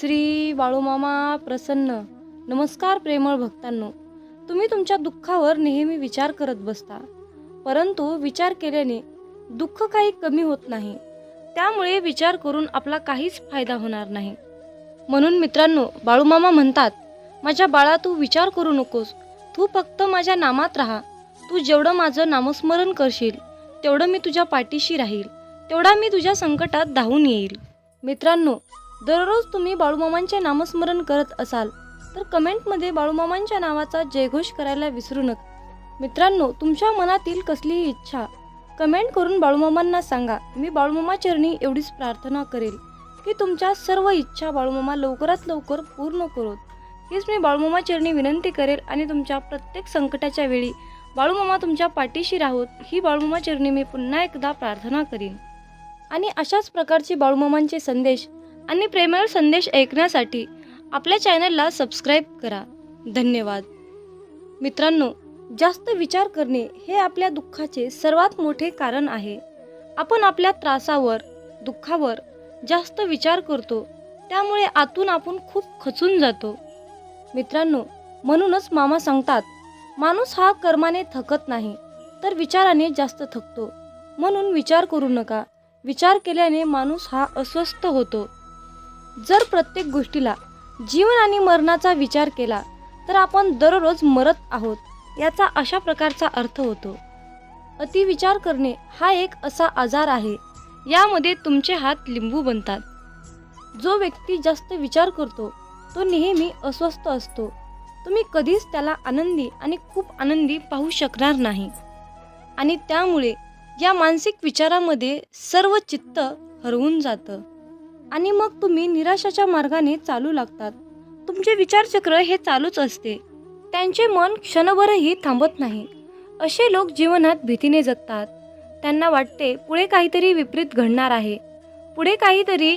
श्री बाळूमामा प्रसन्न. नमस्कार प्रेमळ भक्तांनो. तुम्ही तुमच्या दुःखावर नेहमी विचार करत बसता. परंतु विचार केल्याने दुःख काही कमी होत नाही. त्यामुळे विचार करून आपला काहीच फायदा होणार नाही. म्हणून मित्रांनो बाळूमामा म्हणतात माझ्या बाळा तू विचार करू नकोस. तू फक्त माझ्या नामात राहा. तू जेवढं माझं नामस्मरण करशील तेवढं मी तुझ्या पाठीशी राहील. तेवढा मी तुझ्या संकटात धावून येईल. मित्रांनो दररोज तुम्ही बाळूमामांचे नामस्मरण करत असाल तर कमेंटमध्ये बाळूमामांच्या नावाचा जयघोष करायला विसरू नका. मित्रांनो तुमच्या मनातील कसलीही इच्छा कमेंट करून बाळूमामांना सांगा. मी बाळूमामा चरणी एवढीच प्रार्थना करेल की तुमच्या सर्व इच्छा बाळूमामा लवकरात लवकर पूर्ण करोत. हीच मी बाळूमामा चरणी विनंती करेल आणि तुमच्या प्रत्येक संकटाच्या वेळी बाळूमामा तुमच्या पाठीशी राहोत ही बाळूमामा चरणी मी पुन्हा एकदा प्रार्थना करीन. आणि अशाच प्रकारचे बाळूमामांचे संदेश आणि प्रेमळ संदेश ऐकण्यासाठी आपल्या चॅनलला सबस्क्राईब करा. धन्यवाद. मित्रांनो जास्त विचार करणे हे आपल्या दुःखाचे सर्वात मोठे कारण आहे. आपण आपल्या त्रासावर दुःखावर जास्त विचार करतो त्यामुळे आतून आपण खूप खचून जातो. मित्रांनो म्हणूनच मामा सांगतात माणूस हा कर्माने थकत नाही तर विचाराने जास्त थकतो. म्हणून विचार करू नका. विचार केल्याने माणूस हा अस्वस्थ होतो. जर प्रत्येक गोष्टीला जीवन आणि मरणाचा विचार केला तर आपण दररोज मरत आहोत याचा अशा प्रकारचा अर्थ होतो. अतिविचार करणे हा एक असा आजार आहे यामध्ये तुमचे हात लिंबू बनतात. जो व्यक्ती जास्त विचार करतो तो नेहमी अस्वस्थ असतो. तुम्ही कधीच त्याला आनंदी आणि खूप आनंदी पाहू शकणार नाही. आणि त्यामुळे या मानसिक विचारामध्ये सर्व चित्त हरवून जातं. आणि मग तुम्ही निराशाच्या मार्गाने चालू लागतात. तुमचे विचारचक्र हे चालूच असते. त्यांचे मन क्षणभरही थांबत नाही. असे लोक जीवनात भीतीने जगतात. त्यांना वाटते पुढे काहीतरी विपरीत घडणार आहे. पुढे काहीतरी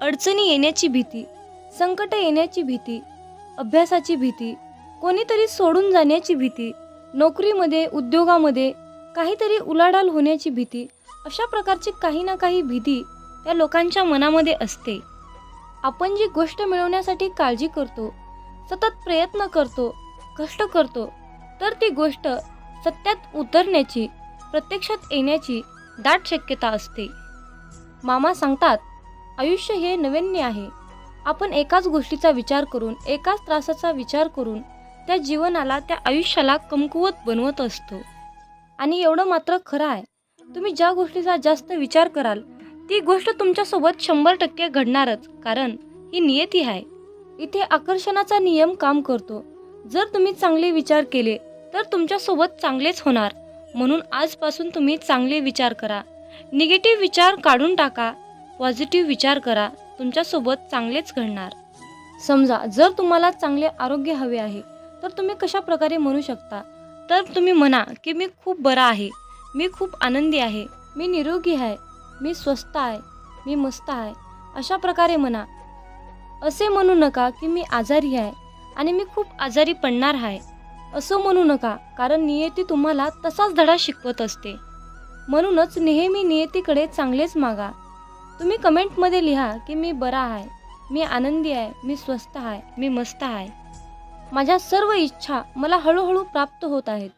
अडचणी येण्याची भीती संकट येण्याची भीती अभ्यासाची भीती कोणीतरी सोडून जाण्याची भीती नोकरीमध्ये उद्योगामध्ये काहीतरी उलाढाल होण्याची भीती अशा प्रकारची काही ना काही भीती त्या लोकांच्या मनामध्ये असते. आपण जी गोष्ट मिळवण्यासाठी काळजी करतो सतत प्रयत्न करतो कष्ट करतो तर ती गोष्ट सत्यात उतरण्याची प्रत्यक्षात येण्याची दाट शक्यता असते. मामा सांगतात आयुष्य हे नवीन्य आहे. आपण एकाच गोष्टीचा विचार करून एकाच त्रासाचा विचार करून त्या जीवनाला त्या आयुष्याला कमकुवत बनवत असतो. आणि एवढं मात्र खरं आहे. तुम्ही ज्या गोष्टीचा जास्त विचार कराल ती गोष्ट तुमच्यासोबत शंभर टक्के घडणारच कारण ही नियती आहे. इथे आकर्षणाचा नियम काम करतो. जर तुम्ही चांगले विचार केले तर तुमच्यासोबत चांगलेच होणार. म्हणून आजपासून तुम्ही चांगले विचार करा. निगेटिव्ह विचार काढून टाका. पॉझिटिव्ह विचार करा. तुमच्यासोबत चांगलेच घडणार. समजा जर तुम्हाला चांगले आरोग्य हवे आहे तर तुम्ही कशा प्रकारे म्हणू शकता? तर तुम्ही म्हणा की मी खूप बरा आहे. मी खूप आनंदी आहे. मी निरोगी आहे. मी स्वस्त आहे मी मस्त आहे अशा प्रकारे म्हणा. असे म्हणू नका की मी आजारी आहे आणि मी खूप आजारी पडणार आहे. असं म्हणू नका कारण नियती तुम्हाला तसाच धडा शिकवत असते. म्हणूनच नेहमी नियतीकडे चांगलेच मागा. तुम्ही कमेंटमध्ये लिहा की मी बरा आहे मी आनंदी आहे मी स्वस्त आहे मी मस्त आहे. माझ्या सर्व इच्छा मला हळूहळू प्राप्त होत आहेत.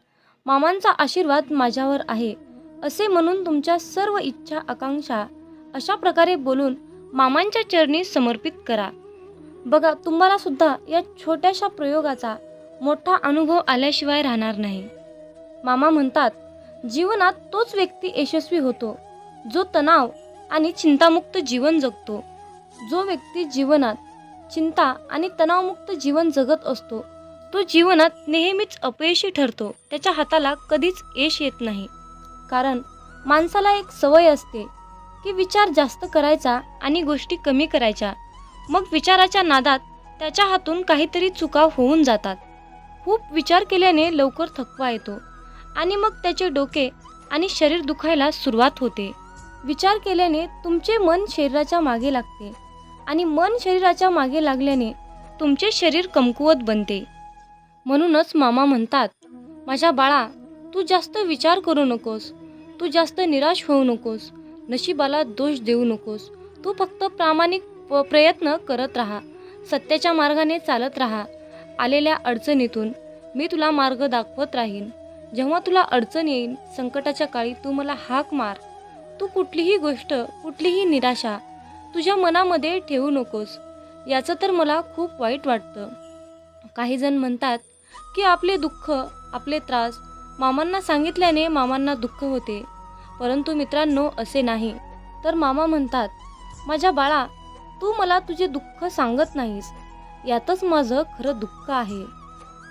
मामांचा आशीर्वाद माझ्यावर आहे. असे म्हणून तुमच्या सर्व इच्छा आकांक्षा अशा प्रकारे बोलून मामांच्या चरणी समर्पित करा. बघा तुम्हाला सुद्धा या छोट्याशा प्रयोगाचा मोठा अनुभव आल्याशिवाय राहणार नाही. मामा म्हणतात जीवनात तोच व्यक्ती यशस्वी होतो जो तणाव आणि चिंतामुक्त जीवन जगतो. जो व्यक्ती जीवनात चिंता आणि तणावमुक्त जीवन जगत असतो तो जीवनात नेहमीच अपयशी ठरतो. त्याच्या हाताला कधीच यश येत नाही. कारण माणसाला एक सवय असते की विचार जास्त करायचा आणि गोष्टी कमी करायच्या. मग विचाराच्या नादात त्याच्या हातून काहीतरी चुका होऊन जातात. खूप विचार केल्याने लवकर थकवा येतो आणि मग त्याचे डोके आणि शरीर दुखायला सुरुवात होते. विचार केल्याने तुमचे मन शरीराच्या मागे लागते आणि मन शरीराच्या मागे लागल्याने तुमचे शरीर कमकुवत बनते. म्हणूनच मामा म्हणतात माझ्या बाळा तू जास्त विचार करू नकोस. तू जास्त निराश होऊ नकोस. नशिबाला दोष देऊ नकोस. तू फक्त प्रामाणिक प प्रयत्न करत राहा. सत्याच्या मार्गाने चालत राहा. आलेल्या अडचणीतून मी तुला मार्ग दाखवत राहीन. जेव्हा तुला अडचण येईल संकटाच्या काळी तू मला हाक मार. तू कुठलीही गोष्ट कुठलीही निराशा तुझ्या मनामध्ये ठेवू नकोस. याचं तर मला खूप वाईट वाटतं. काही जण म्हणतात की आपले दुःख आपले त्रास मामांना सांगितल्याने मामांना दुःख होते. परंतु मित्रांनो असे नाही. तर मामा म्हणतात माझ्या बाळा तू मला तुझे दुःख सांगत नाहीस. यातच माझं खरं दुःख आहे.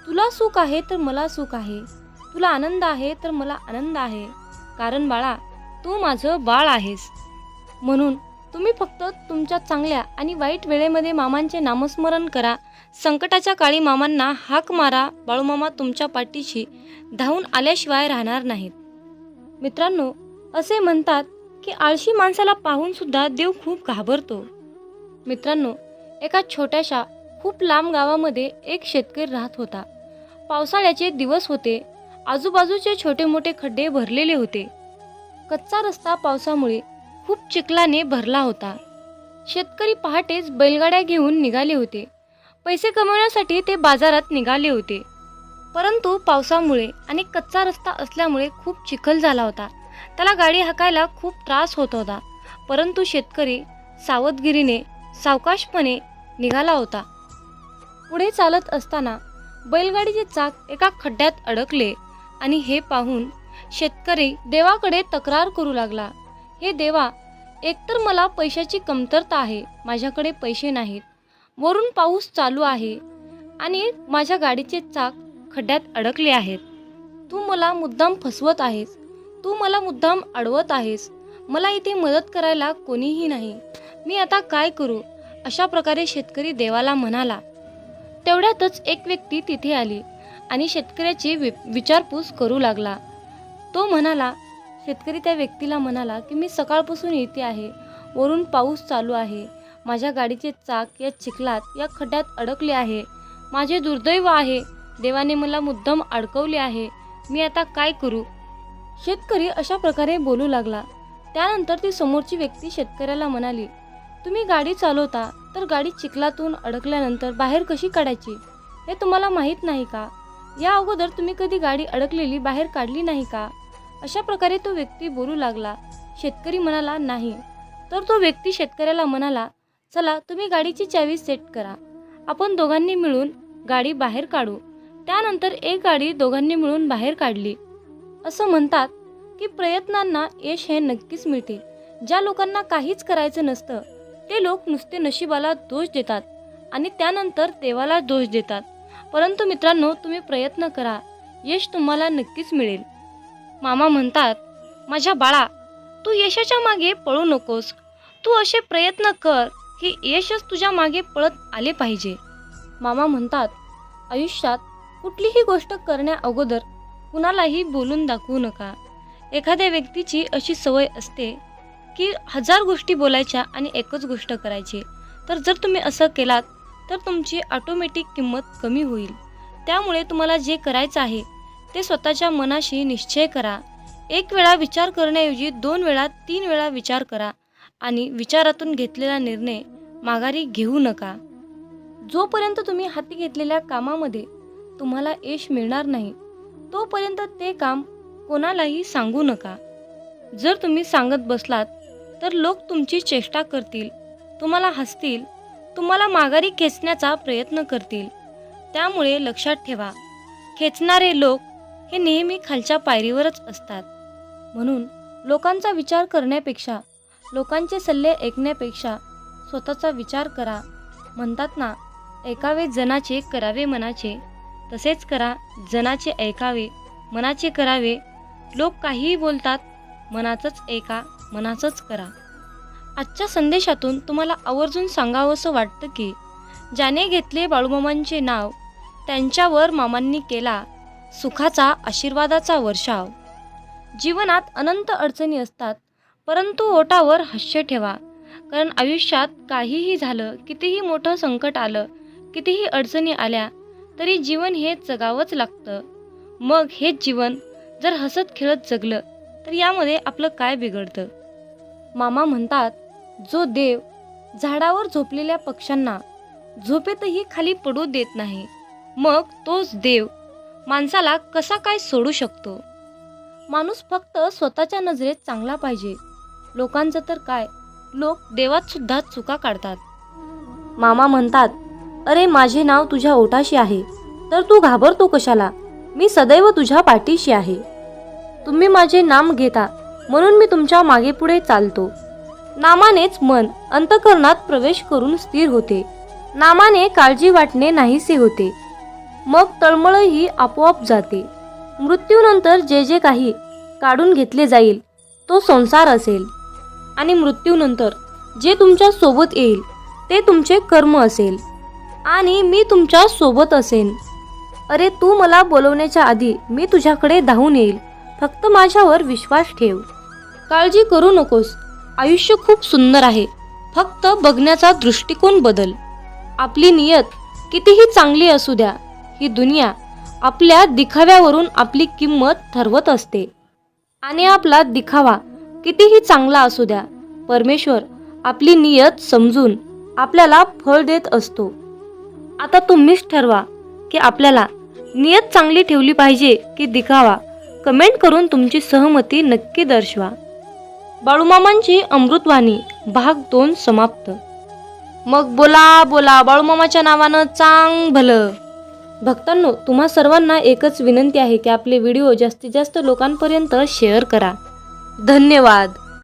तुला सुख आहे तर मला सुख आहे. तुला आनंद आहे तर मला आनंद आहे. कारण बाळा तू माझं बाळ आहेस. म्हणून तुम्ही फक्त तुमच्या चांगल्या आणि वाईट वेळेमध्ये मामांचे नामस्मरण करा. संकटाच्या काळी मामांना हाक मारा बाळूमामा तुमच्या पाठीशी धावून आल्याशिवाय राहणार नाहीत. मित्रांनो असे म्हणतात की आळशी माणसाला पाहून सुद्धा देव खूप घाबरतो. मित्रांनो एका छोट्याशा खूप लांब गावामध्ये एक शेतकरी राहत होता. पावसाळ्याचे दिवस होते. आजूबाजूचे छोटे मोठे खड्डे भरलेले होते. कच्चा रस्ता पावसामुळे खूप चिखलाने भरला होता. शेतकरी पहाटेच बैलगाड्या घेऊन निघाले होते. पैसे कमवण्यासाठी ते बाजारात निघाले होते. परंतु पावसामुळे आणि कच्चा रस्ता असल्यामुळे खूप चिखल झाला होता. त्याला गाडी हाकायला खूप त्रास होत होता. परंतु शेतकरी सावधगिरीने सावकाशपणे निघाला होता. पुढे चालत असताना बैलगाडीचे चाक एका खड्ड्यात अडकले आणि हे पाहून शेतकरी देवाकडे तक्रार करू लागला. हे देवा एकतर मला पैशाची कमतरता आहे माझ्याकडे पैसे नाहीत. वरून पाऊस चालू आहे आणि माझ्या गाडीचे चाक खड्ड्यात अडकले आहेत. तू मला मुद्दाम फसवत आहेस. तू मला मुद्दाम अडवत आहेस. मला इथे मदत करायला कोणीही नाही. मी आता काय करू? अशा प्रकारे शेतकरी देवाला म्हणाला. तेवढ्यातच एक व्यक्ती तिथे आली आणि शेतकऱ्याची वि विचारपूस करू लागला. तो म्हणाला शेतकरी त्या व्यक्तीला म्हणाला की मी सकाळपासून येते आहे. वरून पाऊस चालू आहे. माझ्या गाडीचे चाक या चिखलात या खड्ड्यात अडकले आहे. माझे दुर्दैव आहे. देवाने मला मुद्दाम अडकवले आहे. मी आता काय करू? शेतकरी अशा प्रकारे बोलू लागला. त्यानंतर ती समोरची व्यक्ती शेतकऱ्याला म्हणाली तुम्ही गाडी चालवता तर गाडी चिखलातून अडकल्यानंतर बाहेर कशी काढायची? हे तुम्हाला माहीत नाही का? या अगोदर तुम्ही कधी गाडी अडकलेली बाहेर काढली नाही का? अशा प्रकारे तो व्यक्ती बोलू लागला. शेतकरी म्हणाला नाही. तर तो व्यक्ती शेतकऱ्याला म्हणाला चला तुम्ही गाडीची चावी सेट करा. आपण दोघांनी मिळून गाडी बाहेर काढू. त्यानंतर एक गाडी दोघांनी मिळून बाहेर काढली. असं म्हणतात की प्रयत्नांना यश हे नक्कीच मिळते ज्या लोकांना काहीच करायचं नसतं ते लोक नुसते नशिबाला दोष देतात आणि त्यानंतर देवाला दोष देतात. परंतु मित्रांनो तुम्ही प्रयत्न करा. यश तुम्हाला नक्कीच मिळेल. मामा म्हणतात माझ्या बाळा तू यशाच्या मागे पळू नकोस. तू असे प्रयत्न कर. की यशच तुझ्या मागे पळत आले पाहिजे. मामा म्हणतात आयुष्यात कुठलीही गोष्ट करण्या अगोदर कुणालाही बोलून दाखवू नका. एखाद्या व्यक्तीची अशी सवय असते की हजार गोष्टी बोलायच्या आणि एकच गोष्ट करायची. तर जर तुम्ही असं केलात तर तुमची ऑटोमॅटिक किंमत कमी होईल. त्यामुळे तुम्हाला जे करायचं आहे ते स्वतःच्या मनाशी निश्चय करा. एक वेळा विचार करण्याऐवजी दोन वेळा तीन वेळा विचार करा आणि विचारातून घेतलेला निर्णय माघारी घेऊ नका. जोपर्यंत तुम्ही हाती घेतलेल्या कामामध्ये तुम्हाला यश मिळणार नाही तोपर्यंत ते काम कोणालाही सांगू नका. जर तुम्ही सांगत बसलात तर लोक तुमची चेष्टा करतील तुम्हाला हसतील तुम्हाला माघारी खेचण्याचा प्रयत्न करतील. त्यामुळे लक्षात ठेवा खेचणारे लोक हे नेहमी खालच्या पायरीवरच असतात. म्हणून लोकांचा विचार करण्यापेक्षा लोकांचे सल्ले ऐकण्यापेक्षा स्वतःचा विचार करा. म्हणतात ना ऐकावे जनाचे करावे मनाचे. तसेच करा जनाचे ऐकावे मनाचे करावे. लोक काहीही बोलतात मनाचंच ऐका मनाचंच करा. आजच्या संदेशातून तुम्हाला आवर्जून सांगावंसं वाटतं की ज्याने घेतले बाळूमामांचे नाव त्यांच्यावर मामांनी केला सुखाचा आशीर्वादाचा वर्षाव. जीवनात अनंत अडचणी असतात परंतु ओटावर हास्य ठेवा. कारण आयुष्यात काहीही झालं कितीही मोठं संकट आलं कितीही अडचणी आल्या तरी जीवन हे जगावंच लागतं. मग हेच जीवन जर हसत खेळत जगलं तर यामध्ये आपलं काय बिघडतं? मामा म्हणतात जो देव झाडावर झोपलेल्या पक्ष्यांना झोपेतही खाली पडू देत नाही मग तोच देव माणसाला कसा काय सोडू शकतो? माणूस फक्त स्वतःच्या नजरेत चांगला पाहिजे. लोकांचं तर काय? लोक देवात सुद्धा चुका काढतात. मामा म्हणतात अरे माझे नाव तुझ्या ओटाशी आहे. तर तू घाबरतो कशाला? मी सदैव तुझ्या पाठीशी आहे. तुम्ही माझे नाम घेता म्हणून मी तुमच्या मागे पुढे चालतो. नामानेच मन अंतकरणात प्रवेश करून स्थिर होते. नामाने काळजी वाटणे नाहीसे होते. मग तळमळही आपोआप जाते. मृत्यूनंतर जे जे काही काढून घेतले जाईल तो संसार असेल. आणि मृत्यूनंतर जे तुमच्यासोबत येईल ते तुमचे कर्म असेल. आणि मी तुमच्यासोबत असेन. अरे तू मला बोलवण्याच्या आधी मी तुझ्याकडे धावून येईल. फक्त माझ्यावर विश्वास ठेव. काळजी करू नकोस. आयुष्य खूप सुंदर आहे. फक्त बघण्याचा दृष्टिकोन बदल. आपली नियत कितीही चांगली असू द्या ही दुनिया आपल्या दिखाव्यावरून आपली किंमत ठरवत असते. आणि आपला दिखावा कितीही चांगला असू द्या परमेश्वर आपली नियत समजून आपल्याला फळ देत असतो. आता तुम्हीच ठरवा की आपल्याला नियत चांगली ठेवली पाहिजे की दिखावा. कमेंट करून तुमची सहमती नक्की दर्शवा. बाळूमामांची अमृतवाणी भाग दोन समाप्त. मग बोला बोला बाळूमामाच्या नावानं चांग भलं. भक्तांनो तुम्हा सर्वांना एकच विनंती आहे की आपले व्हिडिओ जास्तीत जास्त लोकांपर्यंत शेअर करा. धन्यवाद.